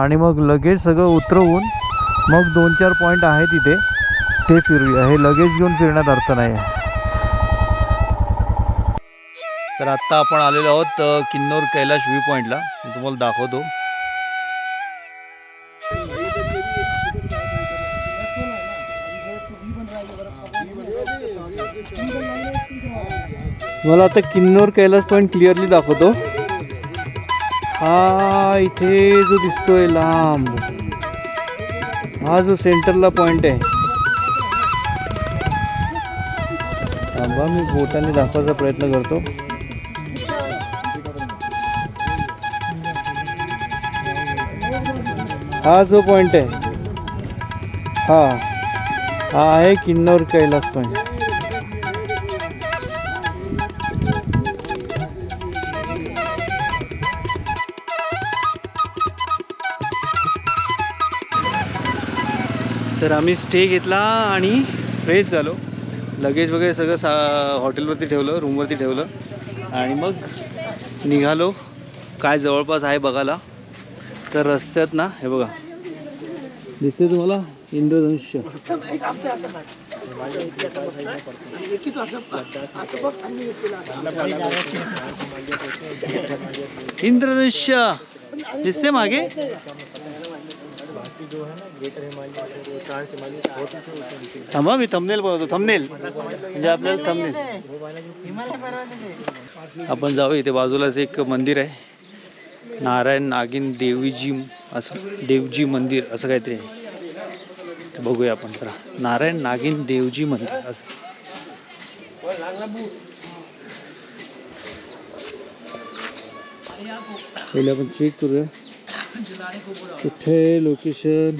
आणि मग लगेच सगळं उतरवून मग दोन चार पॉईंट आहेत तिथे ते फिरूया. हे लगेच घेऊन फिरण्यात अर्थ नाही आहे तर आत्ता आपण आलेलो आहोत किन्नौर कैलाश व्ह्यू पॉईंटला मी तुम्हाला दाखवतो. मला आता किन्नौर कैलास पॉईंट क्लिअरली दाखवतो. हा इथे जो दिसतोय लांब. हा जो सेंटरला पॉइंट आहे. थांबा मी बोटाने दाखवायचा प्रयत्न करतो. हा जो पॉइंट आहे. हा हा आहे किन्नौर कैलास पॉइंट. तर आम्ही स्टे घेतला आणि फ्रेश झालो. लगेज वगैरे सगळं सा हॉटेलवरती ठेवलं रूमवरती ठेवलं. आणि मग निघालो. काय जवळपास आहे बघायला. तर रस्त्यात ना हे बघा. दिसते तुम्हाला? इंद्रधनुष्य. इंद्रधनुष्य. दिसते मागे? थांबा मी थंबनेल बनवतो थंबनेल म्हणजे आपल्याला थंबनेल आपण जाऊ इथे बाजूलाच एक मंदिर आहे. नारायण नागिन देवीजी असं देवजी मंदिर असं काहीतरी आहे. ते बघूया आपण जरा. नारायण नागिन देवजी मंदिर असं. पहिले आपण चेक करूया. कुठे लोकेशन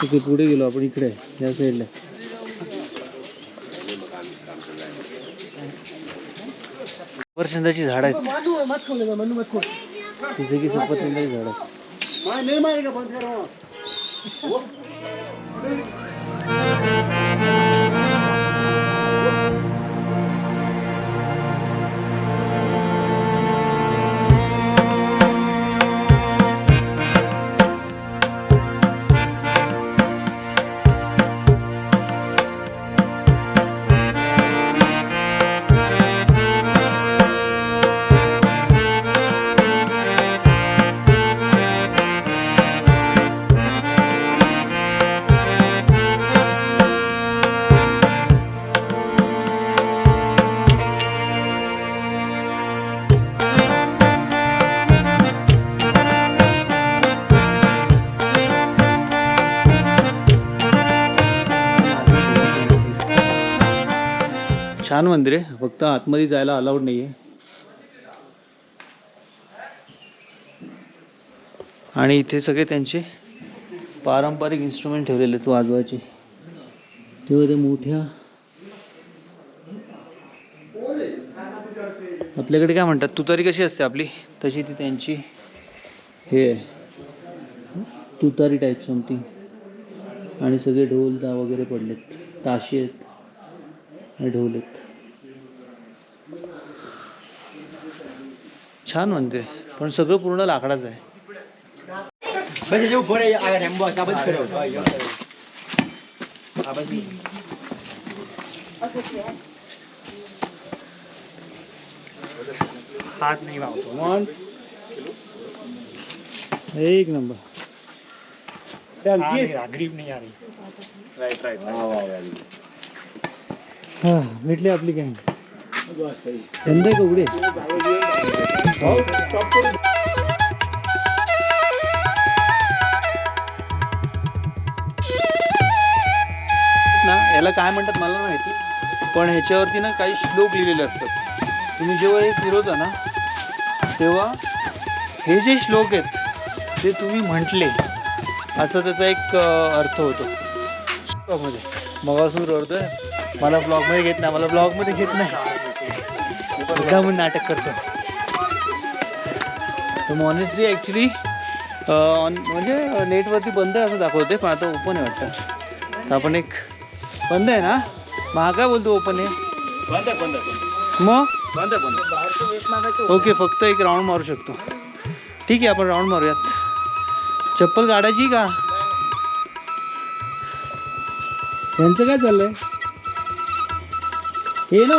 तिथे पुढे गेलो आपण इकडे आहे, या साईडला सफरचंदाची झाड आहेत. तिथे की सफरचंदाची झाड आहेत? छान मंदिर आहे. फक्त आतमध्ये जायला अलाउड नाही आहे आणि इथे सगळे त्यांचे पारंपरिक इन्स्ट्रुमेंट ठेवलेले आहेत वाजवायचे. तेव्हा ते मोठ्या. आपल्याकडे काय म्हणतात? तुतारी कशी असते आपली? तशी ती त्यांची. हे. आहे तुतारी टाईप समथिंग आणि सगळे ढोल दा वगैरे पडलेत. ताशी आहेत. आहेत छान आहे पण सगळं पूर्ण लाकडाचं आहे. हाथ नहीं भावतो एक नंबर. ग्रीप नहीं आ रही राइट राइट हा भेटली आपली काय? बंद आहे का उघडे? ना याला काय म्हणतात मला माहिती? पण ह्याच्यावरती ना काही श्लोक लिहिलेले असतात. तुम्ही जेव्हा हे फिरवता ना तेव्हा हे जे श्लोक आहेत ते तुम्ही म्हटले असं त्याचा एक अर्थ होतो. ब्लॉगमध्ये मगासून रडतोय. मला ब्लॉगमध्ये घेत नाही मला ब्लॉगमध्ये घेत नाही. म्हणून नाटक करतो. मॉनेस्ट्री ॲक्च्युली म्हणजे नेटवरती बंद आहे असं दाखवते पण आता ओपन आहे वाटतं. तर आपण एक बंद आहे ना? मग हा काय बोलतो ओपन आहे. बंद बंद मग? बंद बंद ओके फक्त एक राऊंड मारू शकतो. ठीक आहे आपण राऊंड मारूयात. चप्पल काढायची का? यांचं काय चाललंय? हे ना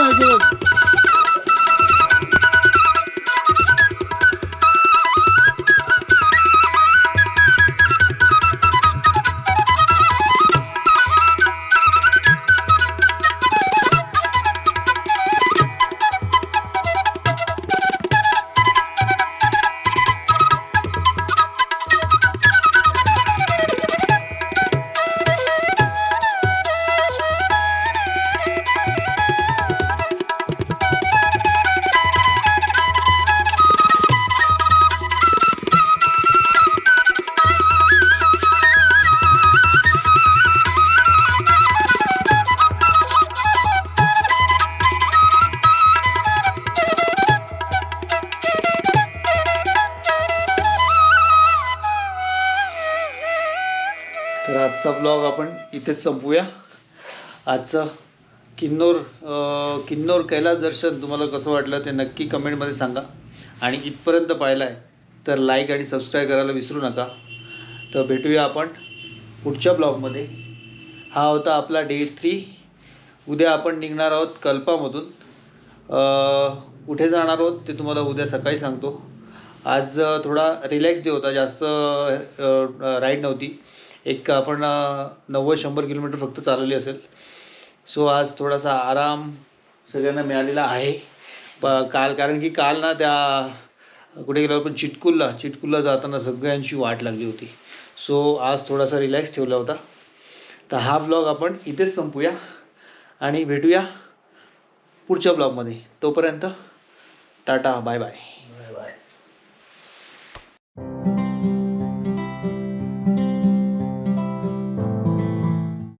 तर आजचा ब्लॉग आपण इथेच संपूया. आजचं किन्नौर किन्नोर किन्नौर कैलास दर्शन तुम्हाला कसं वाटलं ते नक्की कमेंटमध्ये सांगा. आणि इथपर्यंत पाहिलं आहे तर लाईक आणि सबस्क्राईब करायला विसरू नका. तर भेटूया आपण पुढच्या ब्लॉगमध्ये हा होता आपला डे थ्री उद्या आपण निघणार आहोत कल्पामधून. कुठे जाणार आहोत ते तुम्हाला उद्या सकाळी सांगतो. आज थोडा रिलॅक्स डे होता. जास्त राईड नव्हती. एक आपण नव्वद शंभर किलोमीटर फक्त चालवली असेल. सो आज थोडासा आराम सगळ्यांना मिळालेला आहे. प काल कारण की काल ना त्या कुठे गेलो आपण चिटकुलला चिटकुलला जाताना सगळ्यांची वाट लागली होती. सो आज थोडासा रिलॅक्स ठेवला होता. तर हा ब्लॉग आपण इथेच संपूया आणि भेटूया पुढच्या ब्लॉगमध्ये. तोपर्यंत टाटा बाय बाय.